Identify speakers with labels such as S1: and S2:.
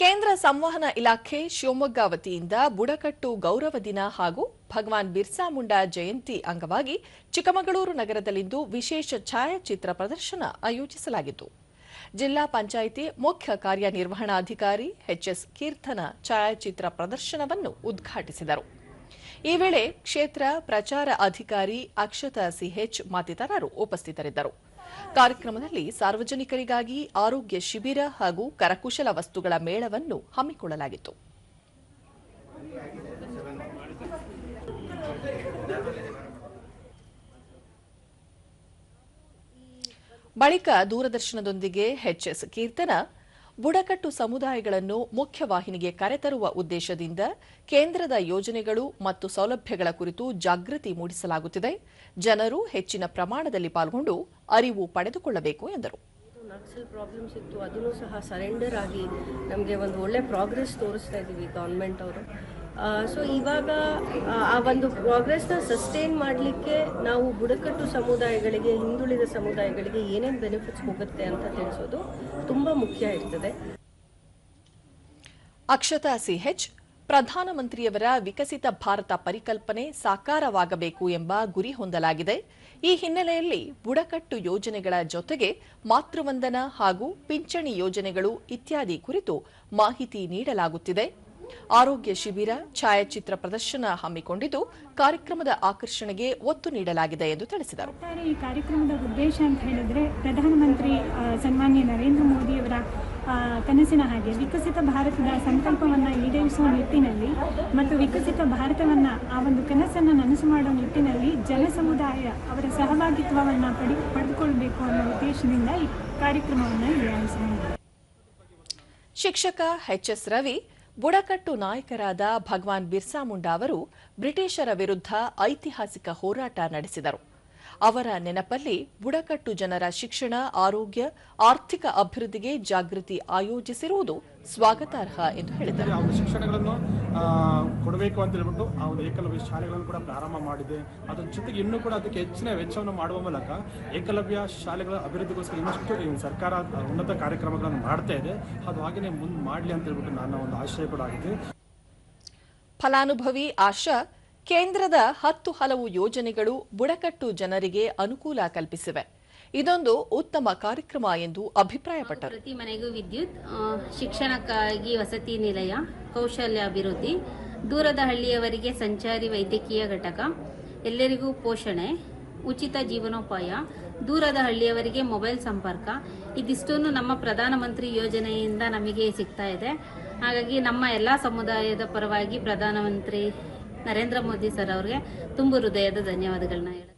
S1: ಕೇಂದ್ರ ಸಂವಹನ ಇಲಾಖೆ ಶಿವಮೊಗ್ಗ ವತಿಯಿಂದ ಬುಡಕಟ್ಟು ಗೌರವ ದಿನ ಹಾಗೂ ಭಗವಾನ್ ಬಿರ್ಸಾ ಮುಂಡಾ ಜಯಂತಿ ಅಂಗವಾಗಿ ಚಿಕ್ಕಮಗಳೂರು ನಗರದಲ್ಲಿಂದು ವಿಶೇಷ ಛಾಯಾಚಿತ್ರ ಪ್ರದರ್ಶನ ಆಯೋಜಿಸಲಾಗಿತ್ತು. ಜಿಲ್ಲಾ ಪಂಚಾಯಿತಿ ಮುಖ್ಯ ಕಾರ್ಯನಿರ್ವಹಣಾಧಿಕಾರಿ ಎಚ್ಎಸ್ ಕೀರ್ತನ ಛಾಯಾಚಿತ್ರ ಪ್ರದರ್ಶನವನ್ನು ಉದ್ಘಾಟಿಸಿದರು. ಈ ವೇಳೆ ಕ್ಷೇತ್ರ ಪ್ರಚಾರ ಅಧಿಕಾರಿ ಅಕ್ಷತಾ ಸಿಹೆಚ್ ಮತ್ತಿತರರು ಉಪಸ್ಥಿತರಿದ್ದರು. ಕಾರ್ಯಕ್ರಮದಲ್ಲಿ ಸಾರ್ವಜನಿಕರಿಗಾಗಿ ಆರೋಗ್ಯ ಶಿಬಿರ ಹಾಗೂ ಕರಕುಶಲ ವಸ್ತುಗಳ ಮೇಳವನ್ನು ಹಮ್ಮಿಕೊಳ್ಳಲಾಗಿತ್ತು. ಬಳಿಕ ದೂರದರ್ಶನದೊಂದಿಗೆ ಎಚ್ಎಸ್ ಕೀರ್ತನ ಬುಡಕಟ್ಟು ಸಮುದಾಯಗಳನ್ನು ಮುಖ್ಯವಾಹಿನಿಗೆ ಕರೆತರುವ ಉದ್ದೇಶದಿಂದ ಕೇಂದ್ರದ ಯೋಜನೆಗಳು ಮತ್ತು ಸೌಲಭ್ಯಗಳ ಕುರಿತು ಜಾಗೃತಿ ಮೂಡಿಸಲಾಗುತ್ತಿದೆ. ಜನರು ಹೆಚ್ಚಿನ ಪ್ರಮಾಣದಲ್ಲಿ ಪಾಲ್ಗೊಂಡು ಅರಿವು ಪಡೆದುಕೊಳ್ಳಬೇಕು ಎಂದರು.
S2: ನಕ್ಸಲ್ ಪ್ರಾಬ್ಲಮ್ಸ್ ಇತ್ತು, ಅದನ್ನು ಸಹ ಸರೆಂಡರ್ ಆಗಿ ನಮಗೆ ಒಂದು ಒಳ್ಳೆ ಪ್ರೋಗ್ರೆಸ್ ತೋರಿಸ್ತಾ ಇದ್ದೀವಿ ಗೌರ್ಮೆಂಟ್ ಅವರು. ಸೊ ಇವಾಗ ಆ, ಒಂದು ಒಂದು ನ ಸಸ್ಟೈನ್ ಮಾಡಲಿಕ್ಕೆ ನಾವು ಬುಡಕಟ್ಟು ಸಮುದಾಯಗಳಿಗೆ ಹಿಂದುಳಿದ ಸಮುದಾಯಗಳಿಗೆ ಏನೇನು ಬೆನಿಫಿಟ್ಸ್ ಹೋಗುತ್ತೆ ಅಂತ ತಿಳಿಸೋದು ತುಂಬ ಮುಖ್ಯ ಇರ್ತದೆ.
S1: ಅಕ್ಷತಾ ಸಿಹೆಚ್ ಪ್ರಧಾನಮಂತ್ರಿಯವರ ವಿಕಸಿತ ಭಾರತ ಪರಿಕಲ್ಪನೆ ಸಾಕಾರವಾಗಬೇಕು ಎಂಬ ಗುರಿ ಹೊಂದಲಾಗಿದೆ. ಈ ಹಿನ್ನೆಲೆಯಲ್ಲಿ ಬುಡಕಟ್ಟು ಯೋಜನೆಗಳ ಜೊತೆಗೆ ಮಾತೃವಂದನ ಹಾಗೂ ಪಿಂಚಣಿ ಯೋಜನೆಗಳು ಇತ್ಯಾದಿ ಕುರಿತು ಮಾಹಿತಿ ನೀಡಲಾಗುತ್ತಿದೆ. ಆರೋಗ್ಯ ಶಿಬಿರ ಛಾಯಾಚಿತ್ರ ಪ್ರದರ್ಶನ ಹಮ್ಮಿಕೊಂಡಿದ್ದು ಕಾರ್ಯಕ್ರಮದ ಆಕರ್ಷಣೆಗೆ ಒತ್ತು ನೀಡಲಾಗಿದೆ ಎಂದು ತಿಳಿಸಿದರು.
S3: ಈ ಕಾರ್ಯಕ್ರಮದ ಉದ್ದೇಶ ಅಂತ ಹೇಳಿದ್ರೆ ಪ್ರಧಾನಮಂತ್ರಿ ಸನ್ಮಾನ್ಯ ನರೇಂದ್ರ ಮೋದಿಯವರ ಅವರ ಕನಸಿನ ಹಾಗೆ ವಿಕಸಿತ ಭಾರತದ ಸಂಕಲ್ಪವನ್ನು ಈಡೇರಿಸುವ ನಿಟ್ಟಿನಲ್ಲಿ ಮತ್ತು ವಿಕಸಿತ ಭಾರತವನ್ನು ಆ ಒಂದು ಕನಸನ್ನು ನನಸು ಮಾಡುವ ನಿಟ್ಟಿನಲ್ಲಿ ಜನ ಸಮುದಾಯ ಅವರ ಸಹಭಾಗಿತ್ವವನ್ನು ಪಡಿ ಪಡೆದುಕೊಳ್ಬೇಕು ಅನ್ನೋ ಉದ್ದೇಶದಿಂದ ಈ ಕಾರ್ಯಕ್ರಮವನ್ನು ಈಡೇರಿಸಲಾಗಿದೆ ಶಿಕ್ಷಕ
S1: ಶಿಕ್ಷಕ ಎಚ್ಎಸ್ ರವಿ ಬುಡಕಟ್ಟು ನಾಯಕರಾದ ಭಗವಾನ್ ಬಿರ್ಸಾ ಮುಂಡಾ ಅವರು ಬ್ರಿಟಿಷರ ವಿರುದ್ಧ ಐತಿಹಾಸಿಕ ಹೋರಾಟ ನಡೆಸಿದರು. ಅವರ ನೆನಪಲ್ಲಿ ಬುಡಕಟ್ಟು ಜನರ ಶಿಕ್ಷಣ ಆರೋಗ್ಯ ಆರ್ಥಿಕ ಅಭಿವೃದ್ಧಿಗೆ ಜಾಗೃತಿ ಆಯೋಜಿಸಿರುವುದು ಸ್ವಾಗತಾರ್ಹ ಎಂದು ಹೇಳಿದರು.
S4: ಶಿಕ್ಷಣಗಳನ್ನು ಕೊಡಬೇಕು ಅಂತ ಹೇಳ್ಬಿಟ್ಟು ಆ ಒಂದು ಏಕಲವ್ಯ ಶಾಲೆಗಳನ್ನು ಕೂಡ ಪ್ರಾರಂಭ ಮಾಡಿದೆ. ಅದರ ಜೊತೆಗೆ ಇನ್ನೂ ಕೂಡ ಅದಕ್ಕೆ ಹೆಚ್ಚಿನ ವೆಚ್ಚವನ್ನು ಮಾಡುವ ಮೂಲಕ ಏಕಲವ್ಯ ಶಾಲೆಗಳ ಅಭಿವೃದ್ಧಿಗೋಸ್ಕರ ಇನ್ನಷ್ಟು ಸರ್ಕಾರ ಉನ್ನತ ಕಾರ್ಯಕ್ರಮಗಳನ್ನು ಮಾಡ್ತಾ ಇದೆ. ಅದು ಹಾಗೆಯೇ ಮುಂದೆ ಮಾಡಲಿ ಅಂತ ಹೇಳ್ಬಿಟ್ಟು ನನ್ನ ಒಂದು ಆಶಯ ಕೂಡ ಆಗಿದೆ.
S1: ಫಲಾನುಭವಿ ಆಶಾ ಕೇಂದ್ರದ ಹತ್ತು ಹಲವು ಯೋಜನೆಗಳು ಬುಡಕಟ್ಟು ಜನರಿಗೆ ಅನುಕೂಲ ಕಲ್ಪಿಸಿವೆ. ಇದೊಂದು ಉತ್ತಮ ಕಾರ್ಯಕ್ರಮ ಎಂದು ಅಭಿಪ್ರಾಯಪಟ್ಟರು.
S5: ಪ್ರತಿ ಮನೆಗೂ ವಿದ್ಯುತ್ ಶಿಕ್ಷಣಕ್ಕಾಗಿ ವಸತಿ ನಿಲಯ, ಕೌಶಲ್ಯ ಅಭಿವೃದ್ಧಿ, ದೂರದ ಹಳ್ಳಿಯವರಿಗೆ ಸಂಚಾರಿ ವೈದ್ಯಕೀಯ ಘಟಕ, ಎಲ್ಲರಿಗೂ ಪೋಷಣೆ, ಉಚಿತ ಜೀವನೋಪಾಯ, ದೂರದ ಹಳ್ಳಿಯವರಿಗೆ ಮೊಬೈಲ್ ಸಂಪರ್ಕ ಇದಿಷ್ಟನ್ನು ನಮ್ಮ ಪ್ರಧಾನಮಂತ್ರಿ ಯೋಜನೆಯಿಂದ ನಮಗೆ ಸಿಗ್ತಾ ಇದೆ. ಹಾಗಾಗಿ ನಮ್ಮ ಎಲ್ಲ ಸಮುದಾಯದ ಪರವಾಗಿ ಪ್ರಧಾನಮಂತ್ರಿ ನರೇಂದ್ರ ಮೋದಿ ಸರ್ ಅವ್ರಿಗೆ ತುಂಬು ಹೃದಯದ ಧನ್ಯವಾದಗಳನ್ನ ಹೇಳುತ್ತೇನೆ